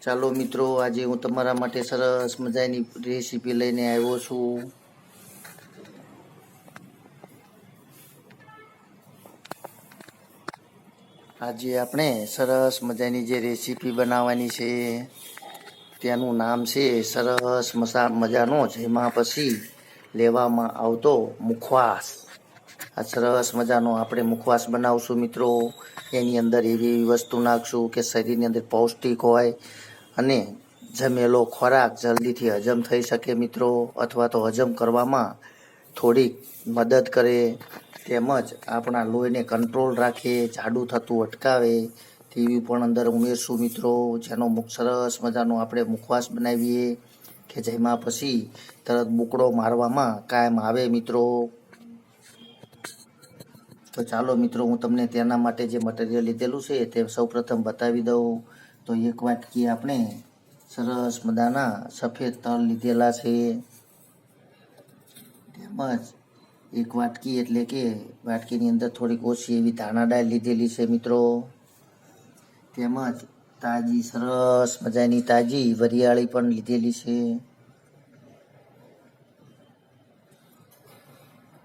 ચાલો મિત્રો, આજે હું તમારા માટે સરસ મજાની રેસીપી લઈને આવ્યો છું. આજે આપણે સરસ મજાની જે રેસીપી બનાવવાની છે તેનું નામ છે સરસ મસા, મજાનો જેમાં પછી લેવામાં આવતો મુખવાસ. આ સરસ મજાનો આપણે મુખવાસ બનાવશું મિત્રો. એની અંદર એવી એવી વસ્તુ નાખશું કે શરીરની અંદર પૌષ્ટિક હોય અને જમેલો ખોરાક જલ્દીથી હજમ થઈ શકે મિત્રો, અથવા તો હજમ કરવામાં થોડીક મદદ કરે. તેમજ આપણા લોહીને કંટ્રોલ રાખે, જાડું થતું અટકાવે, તેવી પણ અંદર ઉમેરશું મિત્રો. જેનો મુખ સરસ મજાનો આપણે મુખવાસ બનાવીએ કે જેમાં પછી તરત બુકડો મારવામાં કાયમ આવે મિત્રો. તો ચાલો મિત્રો, હું તમને તેના માટે જે મટીરિયલ લીધેલું છે તે સૌપ્રથમ બતાવી દઉં. તો એક વાટકી આપણે, સરસ મજાના સફેદ તલ લીધેલા છે. તેમજ એક વાટકી એટલે કે વાટકીની અંદર થોડીક ઓછી એવી ધાણા દાળ લીધેલી છે મિત્રો. તેમજ તાજી, સરસ મજાની તાજી વરિયાળી પણ લીધેલી છે.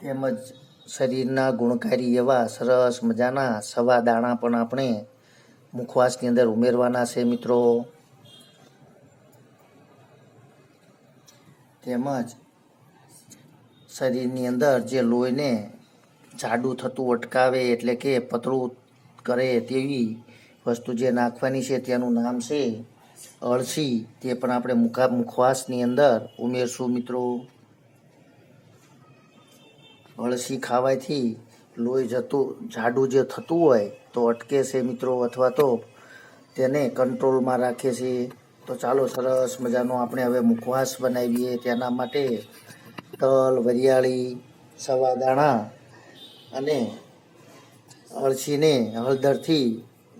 તેમજ શરીરના ગુણકારી એવા સરસ મજાના સવા દાણા પણ આપણે મુખવાસની અંદર ઉમેરવાના છે મિત્રો. તેમજ શરીરની અંદર જે લોહીને જાડું થતું અટકાવે એટલે કે પતળું કરે તેવી વસ્તુ જે નાખવાની છે તેનું નામ છે અળસી. તે પણ આપણે મુખા મુખવાસની અંદર ઉમેરશું મિત્રો. અળસી ખાવાથી લોહી જતું, જાડું જે થતું હોય તો અટકે છે મિત્રો અથવા તો તેને કંટ્રોલમાં રાખે છે. તો ચાલો સરસ મજાનો આપણે હવે મુખવાસ બનાવીએ. તેના માટે તલ, વરિયાળી સવા દાણા અને અળસીને હળદરથી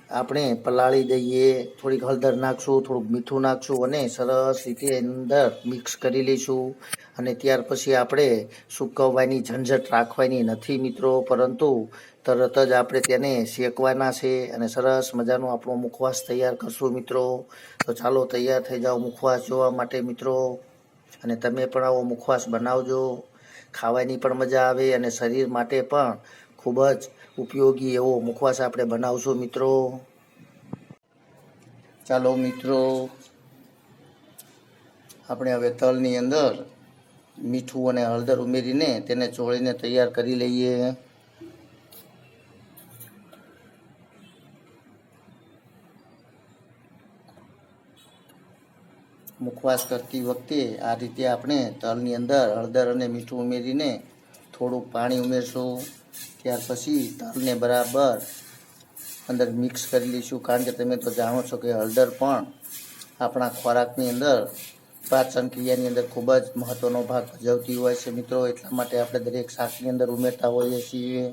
આપણે પલાળી દઈએ, થોડીક હળદર નાખશું, થોડુંક મીઠું નાખશું અને સરસ રીતે અંદર મિક્સ કરી લઈશું. અને ત્યાર પછી આપણે સૂકવવાની ઝંઝટ રાખવાની નથી મિત્રો, પરંતુ તરત જ આપણે તેને શેકવાના છે અને સરસ મજાનો આપણો મુખવાસ તૈયાર કરશું મિત્રો. તો ચાલો તૈયાર થઈ જાઓ મુખવાસ જોવા માટે મિત્રો. અને તમે પણ આવો મુખવાસ બનાવજો. ખાવાની પણ મજા આવે અને શરીર માટે પણ ખૂબ જ ઉપયોગી એવો મુખવાસ આપણે બનાવશું મિત્રો? ચાલો મિત્રો, આપણે હવે તલની અંદર મીઠું અને હળદર ઉમેરીને તેને ચોળીને તૈયાર કરી લઈએ. મુખવાસ કરતી વખતે આ રીતે આપણે તલની અંદર હળદર અને મીઠું ઉમેરીને થોડુંક પાણી ઉમેરશું. ત્યાર પછી તલને બરાબર અંદર મિક્સ કરી લઈશું. કારણ કે તમે તો જાણો છો કે હળદર પણ આપણા ખોરાકની અંદર પાચન ક્રિયાની અંદર ખૂબ જ મહત્વનો ભાગ ભજવતી હોય છે મિત્રો. એટલા માટે આપણે દરેક શાકની અંદર ઉમેરતા હોઈએ છીએ.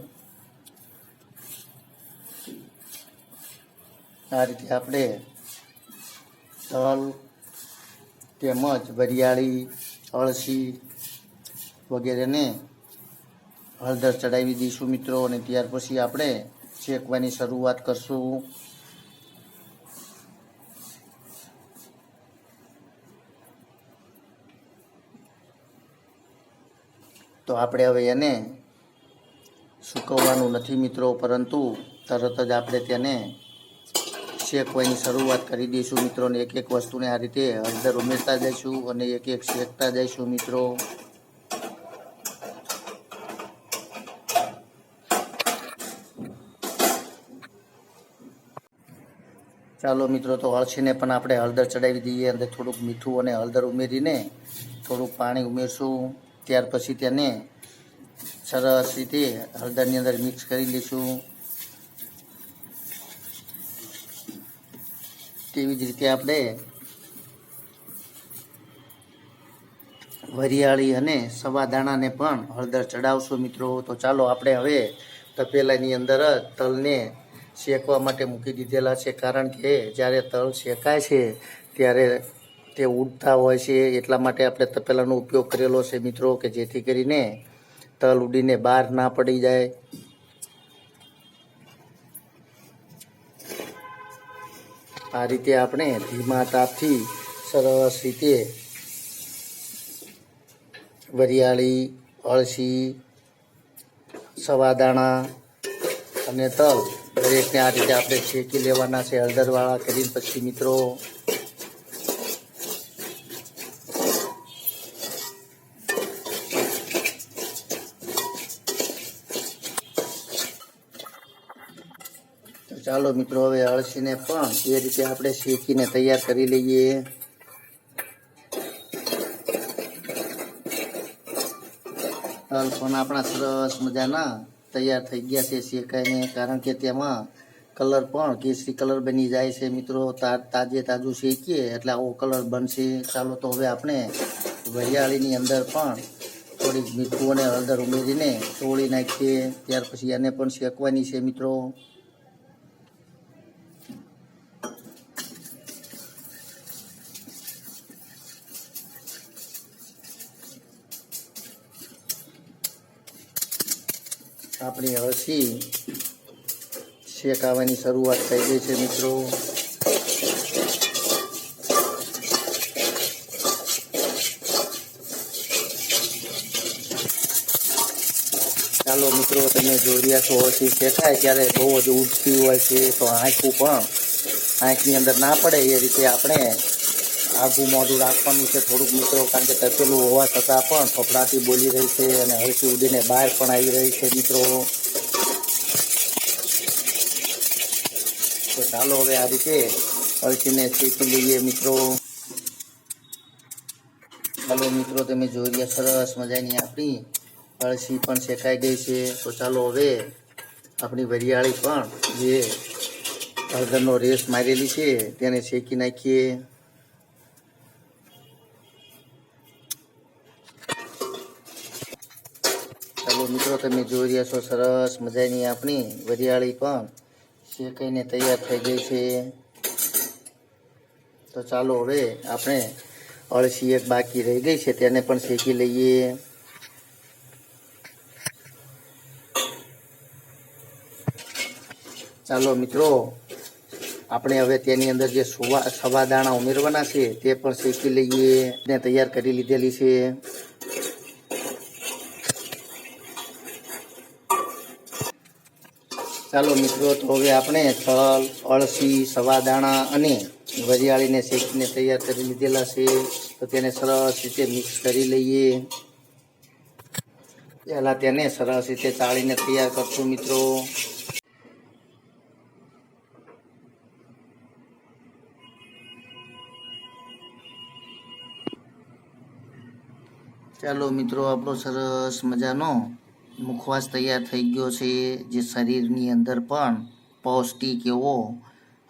આ રીતે આપણે તલ તેમજ વરિયાળી, અળસી વગેરેને હળદર ચડાવી દઈશું મિત્રો અને ત્યાર પછી આપણે શેકવાની શરૂઆત કરશું. તો આપણે હવે એને સૂકવવાનું નથી મિત્રો, પરંતુ તરત જ આપણે તેને શેકવાની શરૂઆત કરી દઈશું મિત્રોને એક એક વસ્તુને આ રીતે હળદર ઉમેરતા જઈશું અને એક એક શેકતા જઈશું મિત્રો. ચાલો મિત્રો, તો અળસીને પણ આપણે હળદર ચડાવી દઈએ અંદર થોડુંક મીઠું અને હળદર ઉમેરીને થોડુંક પાણી ઉમેરશું. ત્યાર પછી તેને સરસ રીતે હળદરની અંદર મિક્સ કરી લઈશું તેવી જ રીતે આપણે વરિયાળી અને સવા દાણાને પણ હળદર ચડાવશું મિત્રો. તો ચાલો આપણે હવે તપેલાની અંદર જ તલને શેકવા માટે મૂકી દીધેલા છે. કારણ કે જ્યારે તલ શેકાય છે, ત્યારે તે ઉડતા હોય છે. એટલા માટે આપણે તપેલાનો ઉપયોગ કરેલો છે મિત્રો, કે જેથી કરીને તલ ઉડીને બહાર ના પડી જાય. આ રીતે આપણે ધીમા તાપથી સરસ રીતે વરિયાળી, અળસી, સવાદાણા અને તલ દરેકને આ રીતે આપણે શેકી લેવાના છે, હળદરવાળા કરીને પછી મિત્રો. ચાલો મિત્રો, હવે અળસીને પણ એ રીતે આપણે શેકીને તૈયાર કરી લઈએ. પણ આપણા સરસ મજાના તૈયાર થઈ ગયા છે શેકાઈને કારણ કે તેમાં કલર પણ કેસરી કલર બની જાય છે. મિત્રો તાજે તાજું શેકીએ એટલે આવો કલર બનશે. ચાલો તો હવે આપણે વરિયાળીની અંદર પણ થોડીક મીઠું અને હળદર ઉમેરીને તોડી નાખીએ. ત્યાર પછી એને પણ શેકવાની છે, મિત્રો. આપણી હસી શેકાવાની શરૂઆત થઈ ગઈ છે, મિત્રો. ચાલો, મિત્રો, તમે જોઈ રહ્યા છો હસી શેકાય ત્યારે બહુ જ ઉડતી હોય છે, તો આંખું પણ આંખની અંદર ના પડે એ રીતે આપણે આઘું મોઢું રાખવાનું છે થોડુંક મિત્રો, કારણ કે તપેલું હોવા છતાં પણ ફફડાટી બોલી રહી છે અને હળસી ઉડીને બહાર પણ આવી રહી છે મિત્રો. તો ચાલો હવે આ રીતે અળસીને શેકી લઈએ મિત્રો. ચાલો મિત્રો, તમે જોઈ રહ્યા સરસ મજાની આપણી અળસી પણ શેકાઈ ગઈ છે. તો ચાલો હવે આપણી વરિયાળી પણ જે હળદરનો રેસ મારેલી છે તેને શેકી નાખીએ. તમે જોઈ રહ્યા છો, સરસ મજાની આપણી વરિયાળી પણ શેકાઈને તૈયાર થઈ ગઈ છે. તો ચાલો હવે આપણે અળસી એક બાકી રહી ગઈ છે, તેને પણ શેકી લઈએ. ચાલો મિત્રો, આપણે હવે તેની અંદર જે સુવા સવાદાણા ઉમેરવાના છે, તે પણ શેકી લઈએ. ને તૈયાર કરી લીધેલી છે. ચાલો મિત્રો, તો હવે આપણે તલ અળસી, સવાદાણા અને વરિયાળીને શેકીને તૈયાર કરી લીધેલા છે. તો તેને સરસ રીતે મિક્સ કરી લઈએ. પહેલાં તેને સરસ રીતે ચાળીને તૈયાર કરશું મિત્રો. ચાલો મિત્રો, આપણો સરસ મજાનો મુખવાસ તૈયાર થઈ ગયો છે, જે શરીરની અંદર પણ પૌષ્ટિક એવો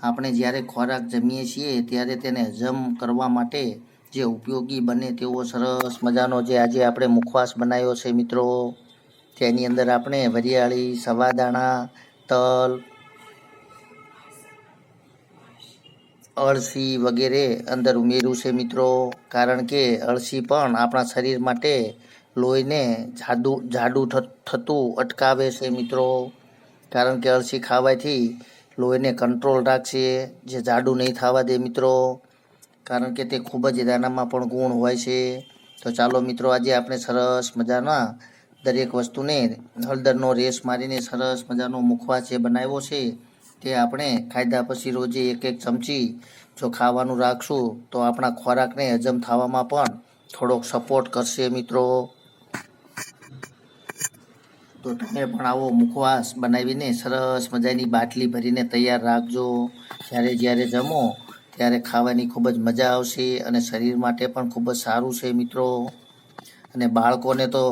આપણે જ્યારે ખોરાક જમીએ છીએ, ત્યારે તેને હજમ કરવા માટે જે ઉપયોગી બને તેવો સરસ મજાનો જે આજે આપણે મુખવાસ બનાવ્યો છે મિત્રો. તેની અંદર આપણે વરિયાળી, સવાદાણા, તલ, અળસી વગેરે અંદર ઉમેર્યું છે મિત્રો. કારણ કે અળસી પણ આપણા શરીર માટે લોહીને જાડુ જાડું થતું અટકાવે છે મિત્રો. કારણ કે અળસી ખાવાથી લોહીને કંટ્રોલ રાખશે. જે જાડું નહીં થવા દે મિત્રો. કારણ કે તે ખૂબ જ દાનામાં પણ ગુણ હોય છે. તો ચાલો મિત્રો, આજે આપણે સરસ મજાના દરેક વસ્તુને હળદરનો રેસ મારીને સરસ મજાનો મુખવા જે બનાવ્યો છે, તે આપણે ખાધા પછી રોજે એક એક ચમચી જો ખાવાનું રાખશું, તો આપણા ખોરાકને હજમ થવામાં પણ થોડોક સપોર્ટ કરશે મિત્રો. તો તમે પણ આવો મુખવાસ બનાવીને સરસ મજાની બાટલી ભરીને તૈયાર રાખજો. જ્યારે જ્યારે જમો ત્યારે ખાવાની ખૂબ જ મજા આવશે અને શરીર માટે પણ ખૂબ જ સારું છે મિત્રો. અને બાળકોને તો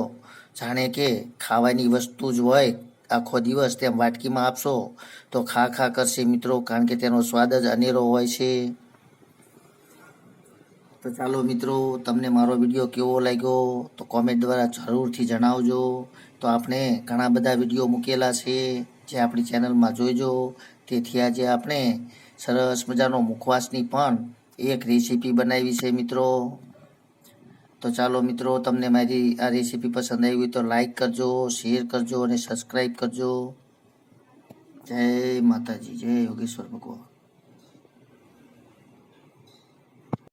જાણે કે ખાવાની વસ્તુ જ હોય, આખો દિવસ તેમ વાટકીમાં આપશો તો ખા ખા કરશે મિત્રો, કારણ કે તેનો સ્વાદ જ અનેરો હોય છે. તો ચાલો મિત્રો, તમને મારો વીડિયો કેવો લાગ્યો તો કોમેન્ટ દ્વારા જરૂરથી જણાવજો. તો આપણે ઘણા બધા વીડિયો મૂકેલા છે જે આપણી ચેનલમાં જોઈજો. તેથી આજે આપણે સરસ મજાનો મુખવાસની પણ એક રેસીપી બનાવી છે મિત્રો. તો ચાલો મિત્રો, તમને મારી આ રેસીપી પસંદ આવી હોય તો લાઈક કરજો શેર કરજો અને સબસ્ક્રાઈબ કરજો. જય માતાજી, જય યોગેશ્વર ભગવાન.